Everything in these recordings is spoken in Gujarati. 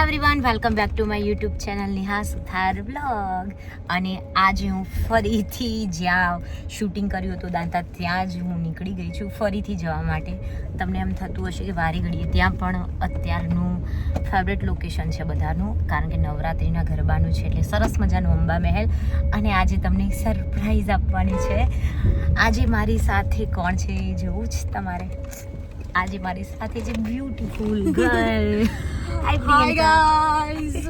Everyone welcome back to my YouTube channel Niha Suthar blog અને આજે હું ફરીથી જ્યાં શૂટિંગ કર્યું હતું દાંતા, ત્યાં જ હું નીકળી ગઈ છું ફરીથી જવા માટે. તમને એમ થતું હશે કે વારી ઘડીએ ત્યાં પણ અત્યારનું ફેવરેટ લોકેશન છે બધાનું, કારણ કે નવરાત્રિના ગરબાનું છે એટલે સરસ મજાનું અંબા મહેલ અને આજે તમને એક સરપ્રાઈઝ આપવાની છે. આજે મારી સાથે કોણ છે એ જોવું જ તમારે. આજે મારી સાથે છે બ્યુટીફુલ ગર્લ હાય ગાઈઝ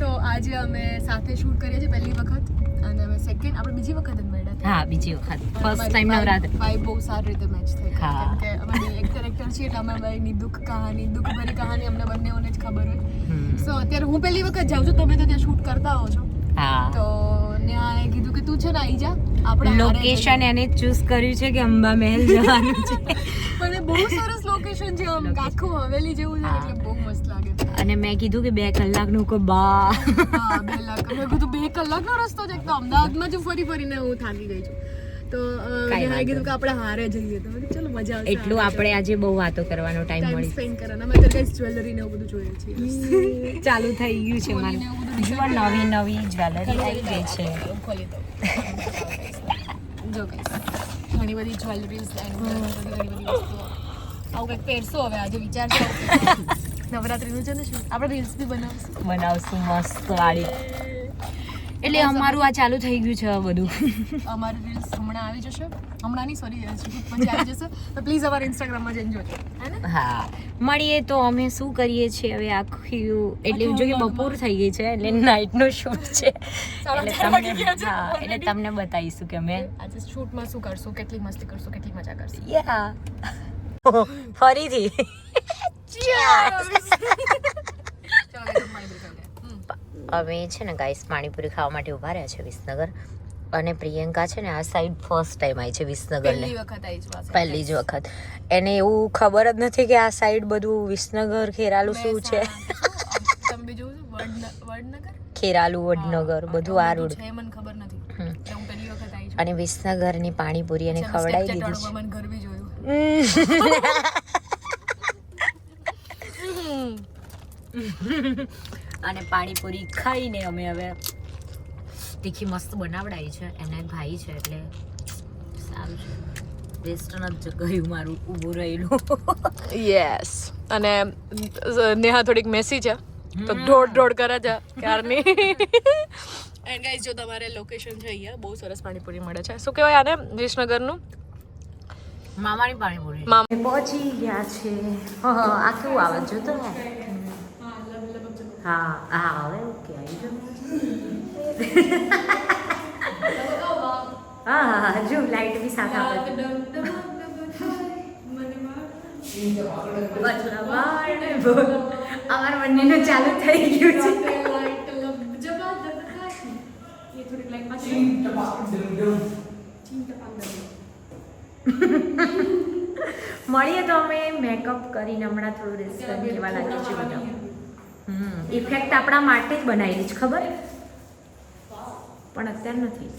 તો આજે અમે સાથે શૂટ કરીએ છીએ પહેલી વખત અને અમે સેકન્ડ આપણે બીજી વખત જ મળ્યા હતા. હા બીજી વખત. First time Navratri. vibe બહુ સારી રીતે મેચ થઈ. કેમ કે અમે બે એક્ટર એક્ટર છીએ એટલે અમે બેયની દુઃખ કહાની દુઃખ ભરી કહાની અમને બંનેઓને જ ખબર હોય. સો અત્યારે હું પહેલી વખત જાઉં છું તમે તો ત્યાં શૂટ કરતા હો છો. હા. તો ન્યાએ કીધું કે તું છે ને આવી જા આપણે લોકેશન એને ચૂઝ કર્યું છે કે અંબા મહેલ જવાનું છે. પણ બહુ સરસ લોકેશન છે આમ આખું હવેલી જેવું છે એટલે બહુ મસ્ત લાગે. અને મેં કીધું કે બે કલાકનું કો બા. હા બે કલાક. મેં કીધું બે કલાકનો રસ્તો છે. તો અમદાવાદમાં જ ફરી ફરીને હું થાકી ગઈ છું. તો અ, ગયું કીધું કે આપણે હારે જઈએ તો. મેં ચલો મજા આવશે એટલું આપણે આજે બહુ વાતો કરવાનો ટાઈમ મળી. સ્પેન્ડ કરવાનો. અમે અત્યારે જ્વેલરી ને એવું બધું જોઈએ છીએ. ચાલુ થઈ ગયું છે મારે. જુઓ નવી નવી જ્વેલરી આવી ગઈ છે. ખોલી દો જો ઘણી બધી જ્વેલરીઝ ઘણી બધી વસ્તુઓ. આવું કંઈક પહેરશો હવે આજે વિચાર છે નવરાત્રીનું છે ને શું? આપણે રીલ્સ બી બનાવશું. બનાવશું મસ્ત વાળી. એટલે અમારું આ ચાલુ થઈ ગયું છે આ બધું. અમારું રીલ્સ હમણાં આવી જશે. હમણાં નહીં સોરી પછી આવી જશે. તો પ્લીઝ અમારા ઇન્સ્ટાગ્રામમાં જઈને જોજો હા મળીએ તો અમે શું કરીએ છીએ હવે આખું એટલે જો કે બપોર થઈ ગઈ છે એટલે નાઇટનો શૂટ છે. એટલે તમને હા એટલે તમને બતાવીશું કે અમે આજે શૂટમાં શું કરશું કેટલી મસ્તી કરશું કેટલી મજા કરશું. યા ફરીથી. ચાલો. અમે છે ને ગાઈસ પાણીપુરી ખાવા માટે ઊભા રહ્યા છે વિસનગર. અને પ્રિયંકા છે ને આ સાઈડ ફર્સ્ટ ટાઈમ આવી છે વિસનગર પહેલી વખત આવી છું પહેલી જ વખત. એને એવું ખબર જ નથી કે આ સાઈડ બધું વિસનગર ખેરાલું શું છે? ખેરાલું વડનગર બધું આ રોડ અને વિસનગરની પાણીપુરી એને ખવડાવી દીધી છે. અને પાણીપુરી ખાઈને અમે હવે તીખી મસ્ત બનાવડાવી છે. એને ભાઈ છે એટલે સારું છે. વેસ્ટર્ન જ ગયું મારું ઊભું રહેલું. યસ અને નેહા થોડીક મેસી છે તો ઢોળ ઢોળ કરે છે ક્યારની? એન્ડ ગાઈઝ જો તમારે લોકેશન છે અહીંયા બહુ સરસ પાણીપુરી મળે છે. શું કહેવાય આને? વિસનગરનું? મામાની પાણીપુરી. પહોંચી ગયા છે. આ કેવું આવે જો તો હા હા હવે ઓકે આવી ગયું હા હા હા જો લાઈટ બી સાથે અમાર બંનેનું ચાલુ થઈ ગયું છે મળીએ તો અમે મેકઅપ કરીને હમણાં થોડું રેસ્ટ કરવા લાગે છે બધા ઇફેક્ટ આપણા માટે જ બનાવેલી છે ખબર? પણ અત્યારે નથી.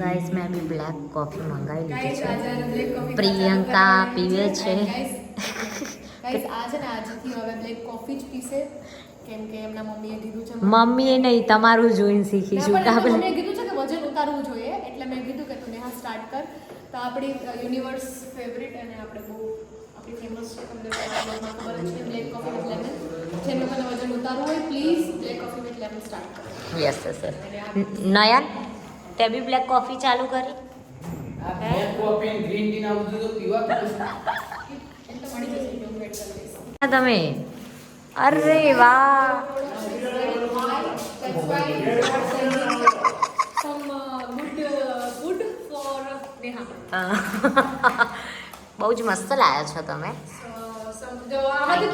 ગાઈસ મેં બી બ્લેક કોફી મંગાવી લીધી છે. પ્રિયંકા પીવે છે. ગાઈઝ આ છે ને આજથી હવે બ્લેક કોફી જ પીશે. કેમ કે એમના મમ્મીએ કીધું છે મમ્મીએ નહીં તમારું જોઈને શીખીશું છું કીધું છે કે વજન ઉતારવું જોઈએ એટલે મેં કીધું કે તું નેહા સ્ટાર્ટ કર. તો આપણી યુનિવર્સ ફેવરિટ અને આપણે બહુ આપણી ફેમસ છે તમને બ્લોગમાં ખબર જ છે બ્લેક કોફી વિથ લેમન જેમ મને વજન ઉતારવું હોય please black coffee with lemon start કરો યસ યસ યસ નયન તે બી બ્લેક કોફી ચાલુ કરી તમે. અરે વાહ. Why we are બહુ જ મસ્ત લાયા છો તમે. આમાંથી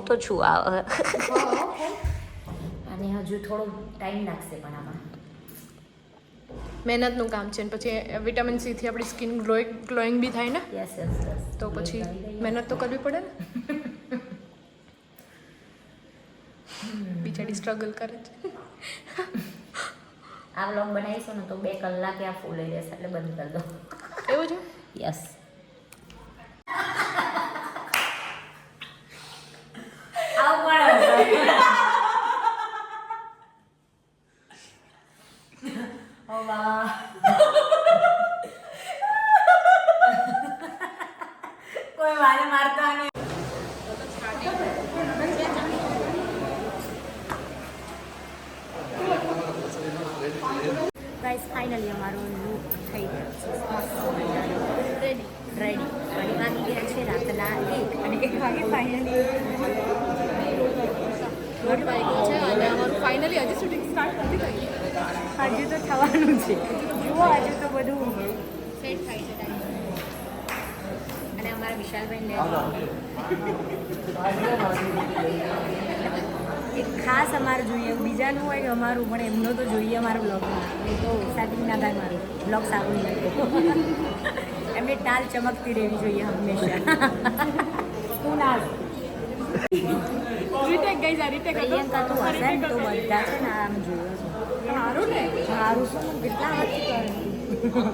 તું છું આ. અને હજુ થોડો ટાઈમ લાગશે પણ આમાં. મહેનતનું કામ છે ને પછી વિટામિન સી થી આપણી સ્કિન ગ્લોઈંગ ગ્લોઈંગ બી થાય ને? યસ યસ યસ તો પછી મહેનત તો કરવી પડે ને? બિચારી સ્ટ્રગલ કરે છે. આ વ્લોગ બનાવીશું ને તો બે કલાકે આ ફૂલ લઈ જશે એટલે બંધ કરી દો એવું છે? યસ કોઈ વારે મારતા નહીં ગાઈસ ફાઇનલી અમારો લુક થઈ ગયો છે. રેડી રેડી અને વાગી ગયા છે રાતના એક અને એક વાગે ફાઇનલી દોઢ વાગ્યો છે અને અમારું ફાઇનલી હજી શૂટિંગ સ્ટાર્ટ નથી થઈ હજુ તો થવાનું છે. જુઓ હજુ તો બધું. સેટ થાય છે ટાઈમ અને અમારા વિશાલભાઈ એક ખાસ અમારે જોઈએ બીજાનું હોય કે અમારું પણ એમનો તો જોઈએ અમારા બ્લોગમાં તો સાચી ના થાય મારું. બ્લોગ સારું લાગ્યું એમની ટાલ ચમકતી રહેવી જોઈએ હંમેશા. તું ના રીટેક ગઈ જા રીટેક પ્રિયંકા તું હશે તો બધા છે ને આમ જોયો છે. સારું ને? સારું શું હું કેટલા વર્ષથી કરું?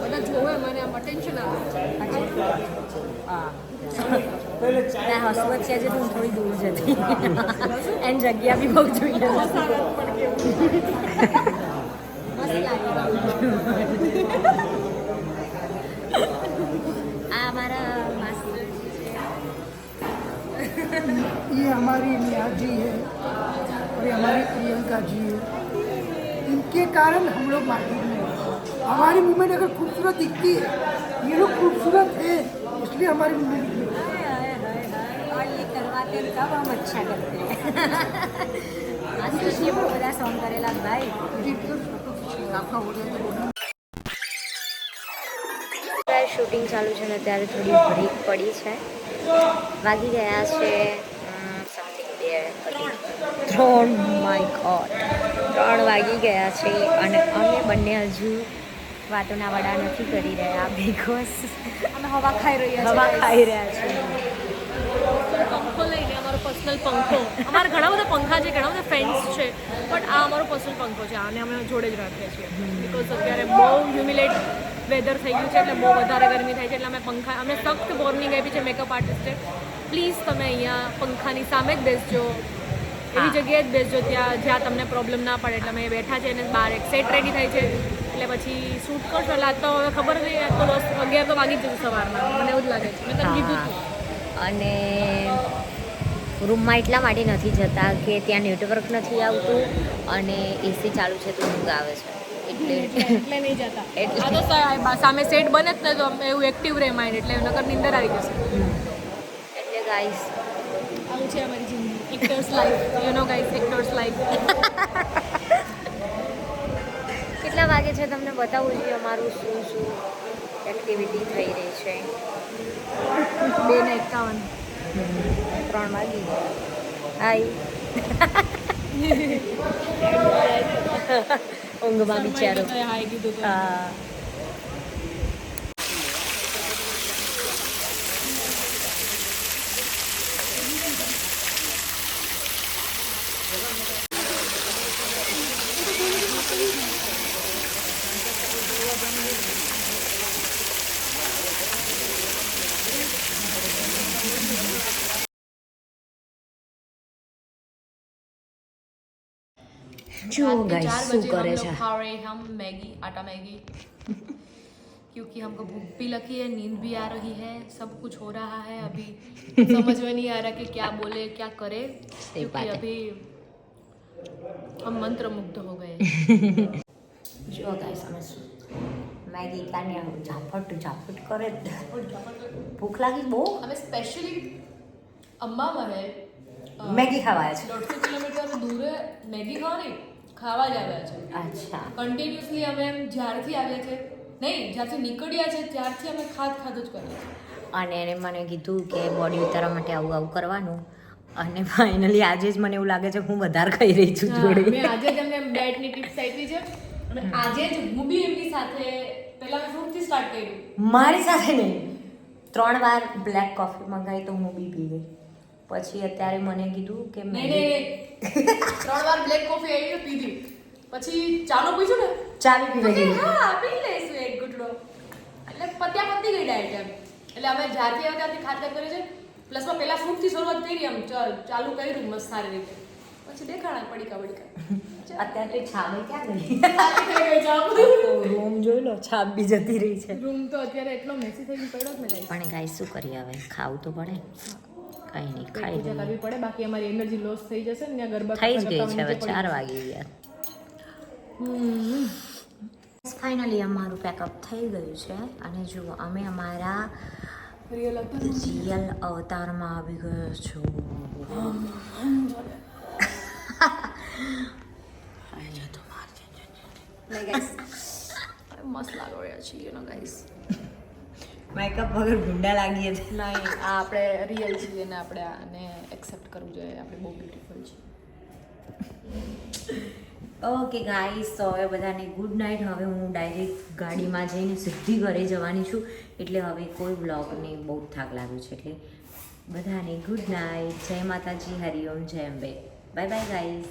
બધા જોવે મને આમ અટેન્શન આવે. હા. ના હસવત છે જે હું થોડી દૂર જતી એની જગ્યા બી બહુ જોઈએ મસ્ત આ મારા માસી ये हमारी नेहा जी है और ये हमारी प्रियंका जी है इनके कारण हम लोग मार्केट में हैं। हमारी मूवमेंट अगर खूबसूरत दिखती है ये लोग खूबसूरत है इसलिए हमारी मूवमेंट और ये करवाते हैं तब हम अच्छा करते हैं આશુષીએ બહુ બધા સોંગ કરેલા ભાઈ आपका हो जाएगा बोलना અત્યારે શૂટિંગ ચાલુ છે ને ત્યારે થોડી બ્રેક પડી છે વાગી ગયા છે સમથિંગ બે અઢી ત્રણ માય ગોડ ત્રણ વાગી ગયા છે અને અમે બંને હજુ વાતોના વડા નથી કરી રહ્યા બિકોઝ અમે હવા ખાઈ રહ્યા હવા છીએ ખાઈ રહ્યા છીએ પંખો લઈને અમારો પર્સનલ પંખો. અમારા ઘણા બધા પંખા છે ઘણા બધા ફેન્સ છે બટ આ અમારો પર્સનલ પંખો છે. આને અમે જોડે જ રાખીએ છીએ. બિકોઝ અત્યારે બહુ હ્યુમિલેટ વેધર થઈ ગયું છે એટલે બહુ વધારે ગરમી થાય છે એટલે અમે પંખા અમે સખ્ત વોર્નિંગ આપી છે મેકઅપ આર્ટિસ્ટે પ્લીઝ તમે અહીંયા પંખાની સામે જ બેસજો. એવી જગ્યાએ જ બેસજો ત્યાં જ્યાં તમને પ્રોબ્લેમ ના પડે. એટલે અમે બેઠા છે અને બહાર એક સેટ રેડી થાય છે. એટલે પછી શૂટ કરશો લાગતો તો હવે ખબર નહીં આજ તો દસ અગિયાર તો વાગી જશે સવારના મને એવું જ લાગે છે. મેં તને કીધું અને રૂમમાં એટલા માટે નથી જતા કે ત્યાં નેટવર્ક નથી આવતું અને એસી ચાલુ છે તો ઊંઘ આવે છે. એટલે એટલે નહીં જતા. એટલે- તો સામે સેટ બને જ ને તો એવું એક્ટિવ રહે માઇન્ડ એટલે નકર નીંદર આવી જશે. એટલે ગાઈસ આવું છે અમારી જિંદગી. Actors life you know guys actors life કેટલા વાગે છે તમને બતાવવું જોઈએ અમારું શું શું એક્ટિવિટી થઈ રહી છે? બે ને એકાવન. ત્રણ વાગી ગયા હાય ઊંઘમાં બિચારો હાય કીધું તો જુઓ रात के ગાઈસ चार શું बजे કરે हम છે लोग खा रहे हैं हम मैगी आटा मैगी क्योंकि हमको भूख भी लगी है नींद भी आ रही है सब कुछ हो रहा है अभी समझ में नहीं आ रहा कि क्या बोले क्या करे सही बात क्योंकि है। अभी हम मंत्र मुग्ध हो गए જુઓ ગાઈસ અમે શું મેગી કાને ઝાપટ ઝાપટ કરે જ. ભૂખ લાગી બહુ हमें स्पेशली अम्मा मरे મેગી ખાવા આવ્યા દોઢસો કિલોમીટર દૂરે મેગી ખાવાની ખાવા જ આવ્યા છે. અચ્છા. કન્ટિન્યુઅસલી અમે એમ જ્યારથી આવ્યા છે નહીં જ્યારથી નીકળ્યા છે ત્યારથી અમે ખાધ ખાધું જ કરીએ છીએ. અને એને મને કીધું કે બોડી ઉતારવા માટે આવું આવું કરવાનું. અને ફાઇનલી આજે જ મને એવું લાગે છે કે હું વધારે ખાઈ રહી છું જોડે. મેં આજે જ એમને ડાયટની ટિપ્સ આપી છે. અને આજે જ હું બી એમની સાથે પહેલા મેં ફ્રૂટથી સ્ટાર્ટ કર્યું. મારી સાથે નહીં. ત્રણ વાર બ્લેક કોફી મંગાવી તો હું બી પી ગઈ. પછી અત્યારે મને કીધું કે નહીં ત્રણ વાર બ્લેક કોફી આવી પીધી પછી ચાલો પીશું ને? ચાવી પી તો હા પી લઈશું એક ગુટડો એટલે પત્યા પતી ગઈ ડાયટ એમ. એટલે અમે જ્યારથી આવ્યા ત્યારથી ખાતર કરી છે. પ્લસમાં પહેલા ફ્રૂટથી શરૂઆત કરી એમ ચલ ચાલુ કર્યું મસ્ત સારી રીતે. પછી દેખાણા પડીકા પડીકા. અત્યારે તો છામે ક્યાં ગઈ? ગઈ રૂમ જોઈ લો છાપ બી જતી રહી છે. રૂમ તો અત્યારે એટલો મેસી થઈ ગયો પડ્યો જ ને. પણ ગાય શું કરીએ હવે? ખાવું તો પડે. કઈ નહીં ખાઈ પૂજા કરવી પડે બાકી અમારી એનર્જી લોસ થઈ જશે ને ગરબા થઈ જ ગઈ છે હવે ચાર વાગી ગયા. ફાઇનલી અમારું પેકઅપ થઈ ગયું છે. અને જુઓ અમે અમારા હતા. રિયલ અવતારમાં આવી ગયો છું. મસ્ત લાગો રહ્યા છીએ નો ગાઈસ મેકઅપ વગર ગુંડા લાગીએ છે. નહીં આ આપણે રિયલ છીએ ને આપણે આને એક્સેપ્ટ કરવું જોઈએ. આપણે બહુ બ્યુટીફુલ છે ઓકે ગાઈસ તો હવે બધાને ગુડ નાઇટ હવે હું ડાયરેક્ટ ગાડીમાં જઈને સીધી ઘરે જવાની છું. એટલે હવે કોઈ બ્લોગને બહુ થાક લાગ્યું છે એટલે બધાને ગુડ નાઇટ જય માતાજી હરિઓમ જય અંબે. Bye bye guys